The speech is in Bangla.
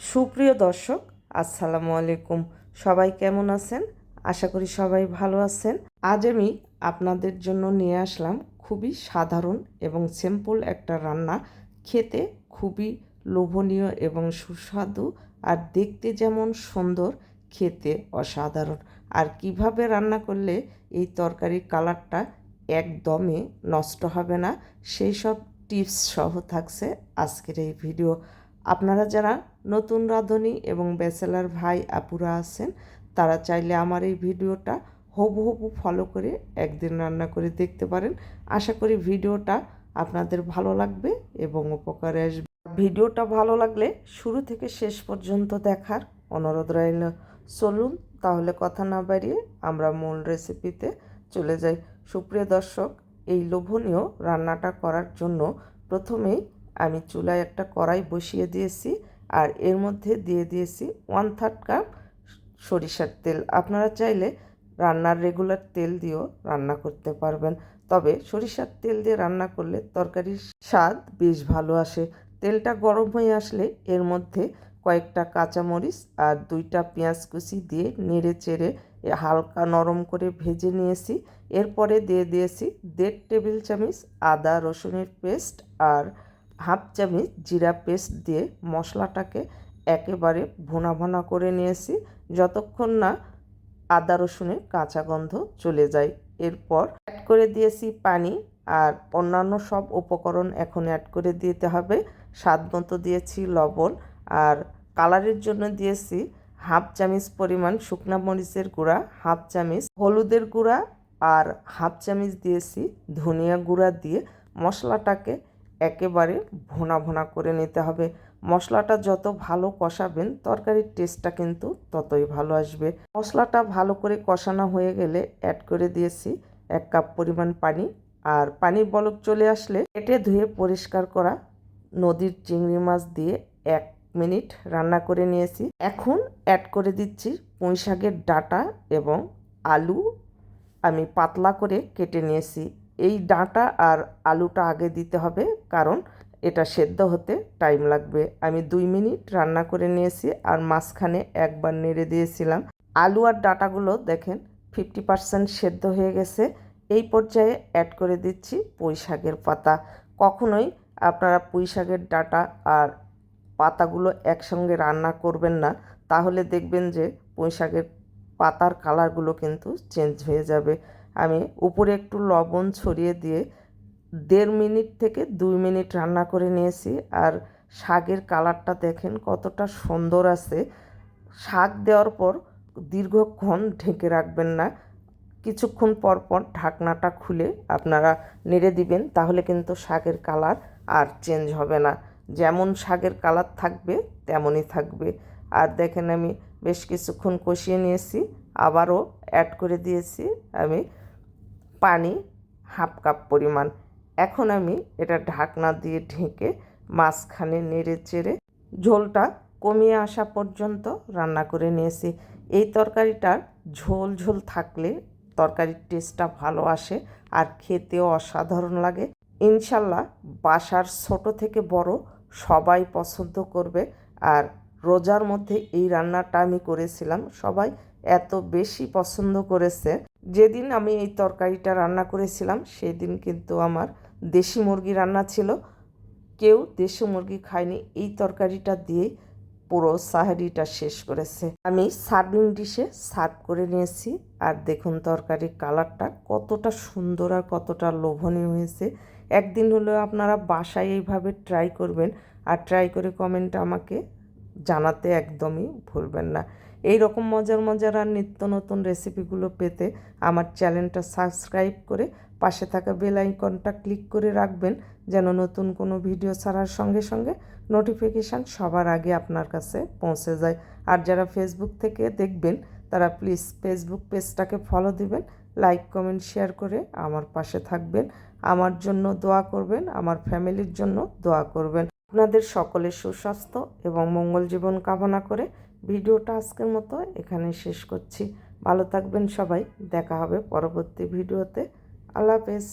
সুপ্রিয় দর্শক, আসসালামু আলাইকুম। সবাই কেমন আছেন? আশা করি সবাই ভালো আছেন। আজ আমি আপনাদের জন্য নিয়ে আসলাম খুবই সাধারণ এবং সিম্পল একটা রান্না। খেতে খুবই লোভনীয় এবং সুস্বাদু আর দেখতে যেমন সুন্দর, খেতে অসাধারণ। আর কীভাবে রান্না করলে এই তরকারির কালারটা একদমই নষ্ট হবে না, সেই সব টিপস সহ থাকছে আজকের এই ভিডিও। আপনারা যারা নতুন রাঁধুনি এবং ব্যাচেলার ভাই আপুরা আছেন, তারা চাইলে আমার এই ভিডিওটা হবু হবু ফলো করে একদিন রান্না করে দেখতে পারেন। আশা করি ভিডিওটা আপনাদের ভালো লাগবে এবং উপকারে আসবে। ভিডিওটা ভালো লাগলে শুরু থেকে শেষ পর্যন্ত দেখার অনুরোধ রইল। চলুন তাহলে কথা না বাড়িয়ে আমরা মূল রেসিপিতে চলে যাই। সুপ্রিয় দর্শক, এই লোভনীয় রান্নাটা করার জন্য প্রথমেই আমি চুলায় একটা কড়াই বসিয়ে দিয়েছি আর এর মধ্যে দিয়ে দিয়েছি ওয়ান থার্ড কাপ সরিষার তেল। আপনারা চাইলে রান্নার রেগুলার তেল দিয়েও রান্না করতে পারবেন। তবে সরিষার তেল দিয়ে রান্না করলে তরকারির স্বাদ বেশ ভালো আসে। তেলটা গরম হয়ে আসলে এর মধ্যে কয়েকটা কাঁচামরিচ আর দুইটা পেঁয়াজ কুচি দিয়ে নেড়ে চেড়ে হালকা নরম করে ভেজে নিয়েছি। এরপরে দিয়ে দিয়েছি দেড় টেবিল চামচ আদা রসুনের পেস্ট আর হাফ চামচ জিরা পেস্ট দিয়ে মশলাটাকে একেবারে ভুনা ভুনা করে নিয়েছি, যতক্ষণ না আদা রসুনের কাঁচা গন্ধ চলে যায়। এরপর অ্যাড করে দিয়েছি পানি আর অন্যান্য সব উপকরণ এখন অ্যাড করে দিতে হবে। স্বাদ মতো দিয়েছি লবণ আর কালারের জন্য দিয়েছি হাফ চামচ পরিমাণ শুকনা মরিচের গুঁড়া, হাফ চামচ হলুদের গুঁড়া আর হাফ চামচ দিয়েছি ধনিয়া গুঁড়া দিয়ে মশলাটাকে একেবারে ভোনা ভোনা করে নিতে হবে। মশলাটা যত ভালো কষাবেন, তরকারির টেস্টটা কিন্তু ততই ভালো আসবে। মশলাটা ভালো করে কষানো হয়ে গেলে অ্যাড করে দিয়েছি এক কাপ পরিমাণ পানি। আর পানির বলক চলে আসলে কেটে ধুয়ে পরিষ্কার করা নদীর চিংড়ি মাছ দিয়ে এক মিনিট রান্না করে নিয়েছি। এখন অ্যাড করে দিচ্ছি পুঁই শাকের ডাটা এবং আলু। আমি পাতলা করে কেটে নিয়েছি। এই ডাঁটা আর আলুটা আগে দিতে হবে, কারণ এটা সেদ্ধ হতে টাইম লাগবে। আমি দুই মিনিট রান্না করে নিয়েছি আর মাঝখানে একবার নেড়ে দিয়েছিলাম। আলু আর ডাটাগুলো দেখেন ফিফটি পারসেন্ট সেদ্ধ হয়ে গেছে। এই পর্যায়ে অ্যাড করে দিচ্ছি পুঁই শাকের পাতা। কখনোই আপনারা পুঁই শাকের ডাটা আর পাতাগুলো একসঙ্গে রান্না করবেন না, তাহলে দেখবেন যে পুঁই শাকের পাতার কালারগুলো কিন্তু চেঞ্জ হয়ে যাবে। আমি উপরে একটু লবণ ছড়িয়ে দিয়ে দেড় মিনিট থেকে দুই মিনিট রান্না করে নিয়েছি। আর শাকের কালারটা দেখেন কতটা সুন্দর আছে। শাক দেওয়ার পর দীর্ঘক্ষণ ঢেকে রাখবেন না। কিছুক্ষণ পর পর ঢাকনাটা খুলে আপনারা নেড়ে দিবেন, তাহলে কিন্তু শাকের কালার আর চেঞ্জ হবে না। যেমন শাকের কালার থাকবে, তেমনই থাকবে। আর দেখেন আমি বেশ কিছুক্ষণ কষিয়ে নিয়েছি, আবারও অ্যাড করে দিয়েছি আমি পানি হাফ কাপ পরিমাণ। এখন আমি এটা ঢাকনা দিয়ে ঢেকে মাঝখানে নেড়ে চেড়ে ঝোলটা কমিয়ে আসা পর্যন্ত রান্না করে নিয়েছি। এই তরকারিটার ঝোল ঝোল থাকলে তরকারির টেস্টটা ভালো আসে আর খেতেও অসাধারণ লাগে। ইনশাল্লাহ বাসার ছোট থেকে বড় সবাই পছন্দ করবে আর রোজার মধ্যে এই রান্নাটা আমি করেছিলাম। সবাই এত বেশি পছন্দ করেছে। যেদিন আমি এই তরকারিটা রান্না করেছিলাম সেই দিন কিন্তু আমার দেশি মুরগি রান্না ছিল। কেউ দেশি মুরগি খায়নি। এই তরকারিটা দিয়েই পুরো সাহারিটা শেষ করেছে। আমি সার্ভিং ডিশে সার্ভ করে নিয়েছি। আর দেখুন তরকারির কালারটা কতটা সুন্দর আর কতটা লোভনীয় হয়েছে। একদিন হলেও আপনারা বাসায় এইভাবে ট্রাই করবেন। আর ট্রাই করে কমেন্ট আমাকে জানাতে একদমই ভুলবেন না। এই রকম মজার মজার আর নিত্য নতুন রেসিপিগুলো পেতে আমার চ্যানেলটা সাবস্ক্রাইব করে পাশে থাকা বেল আইকনটা ক্লিক করে রাখবেন যেন নতুন কোনো ভিডিও ছাড়ার সঙ্গে সঙ্গে নোটিফিকেশান সবার আগে আপনার কাছে পৌঁছে যায়। আর যারা ফেসবুক থেকে দেখবেন, তারা প্লিজ ফেসবুক পেজটাকে ফলো দিবেন লাইক কমেন্ট শেয়ার করে আমার পাশে থাকবেন। আমার জন্য দোয়া করবেন, আমার ফ্যামিলির জন্য দোয়া করবেন। আপনাদের সকলের সুস্বাস্থ্য এবং মঙ্গল জীবন কামনা করে ভিডিওটা আজকের মতো এখানে শেষ করছি। ভালো থাকবেন সবাই। দেখা হবে পরবর্তী ভিডিওতে। আল্লাহ হাফেজ।